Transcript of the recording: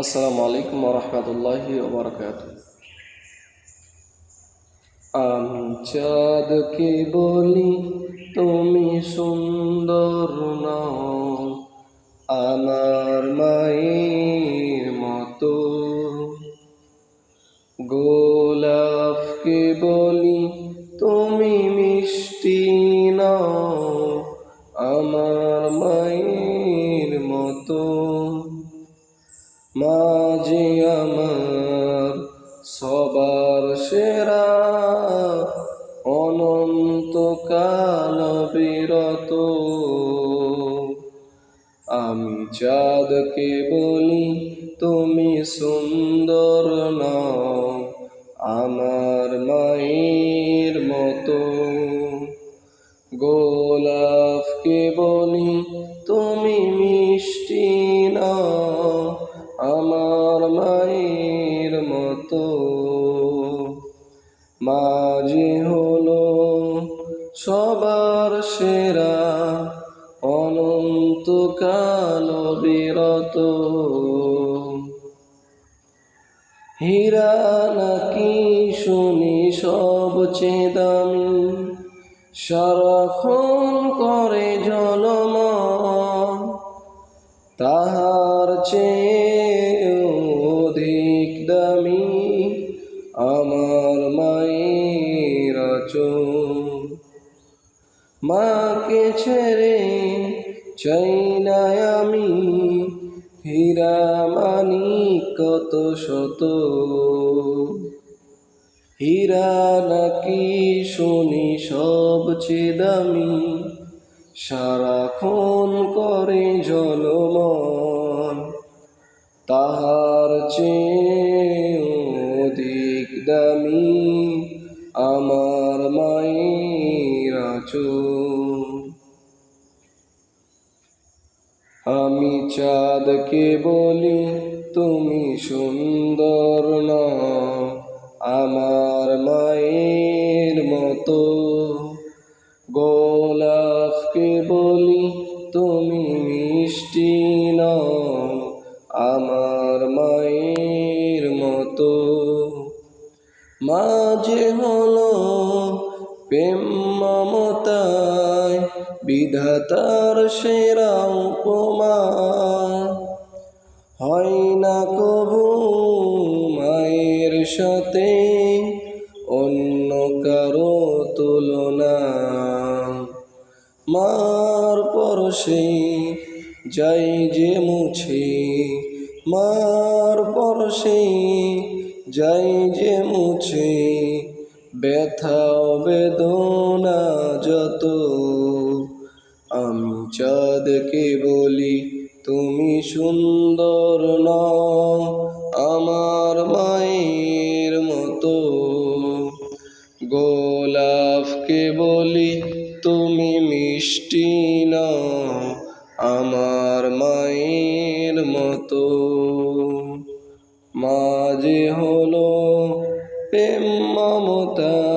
আসসালামু আলাইকুম রহমতুল্লাহি ওবরকাত আমি চাঁদকে বলি, তুমি সুন্দর নও, আমার মায়ের মতো। গোলাপকে বলি, তুমি মিষ্টি নও, আমার মায়ের মাঝে আমার সবার সেরা অনন্তকাল বিরত। আমি চাঁদকে বলি, তুমি সুন্দর নও, আমার মায়ের মতো। গোলাপকে বলি, তুমি মিষ্টি নও। আমার মায়ের মতো। মাঝে হলো সবার সেরা, অনন্তকাল বিরত। হীরা নাকি শুনি সবচেয়ে দামি সারাক্ষণ করে জলম। তাহার চেয়ে আমার মায়ের চোখ মাকে ছেড়ে চাই না আমি, হীরা মানি কত শত। হীরা নাকি শুনি সবচেয়ে দামি, সারাক্ষণ করে জলমন তাহার চেয়ে আমি চাঁদকে বলি, তুমি সুন্দর না। আমার মায়ের মতো গোলাপকে বলি, তুমি মিষ্টি না। আমার মায়ের মতো মাঝে হলো প্রেম বিধাতার সেরা উপমা। হয় না কবু মায়ের সাথে অন্য কারও তুলনা। মার পরশে যাই যে মুছে, মার পরশে যাই যে মুছে ব্যথাও বেদনা যত আমি চাঁদকে বলি, তুমি সুন্দর নও, আমার মায়ের মতো। গোলাপকে বলি, তুমি মিষ্টি নও, আমার মায়ের মতো। মাঝে হলো প্রেম মমতা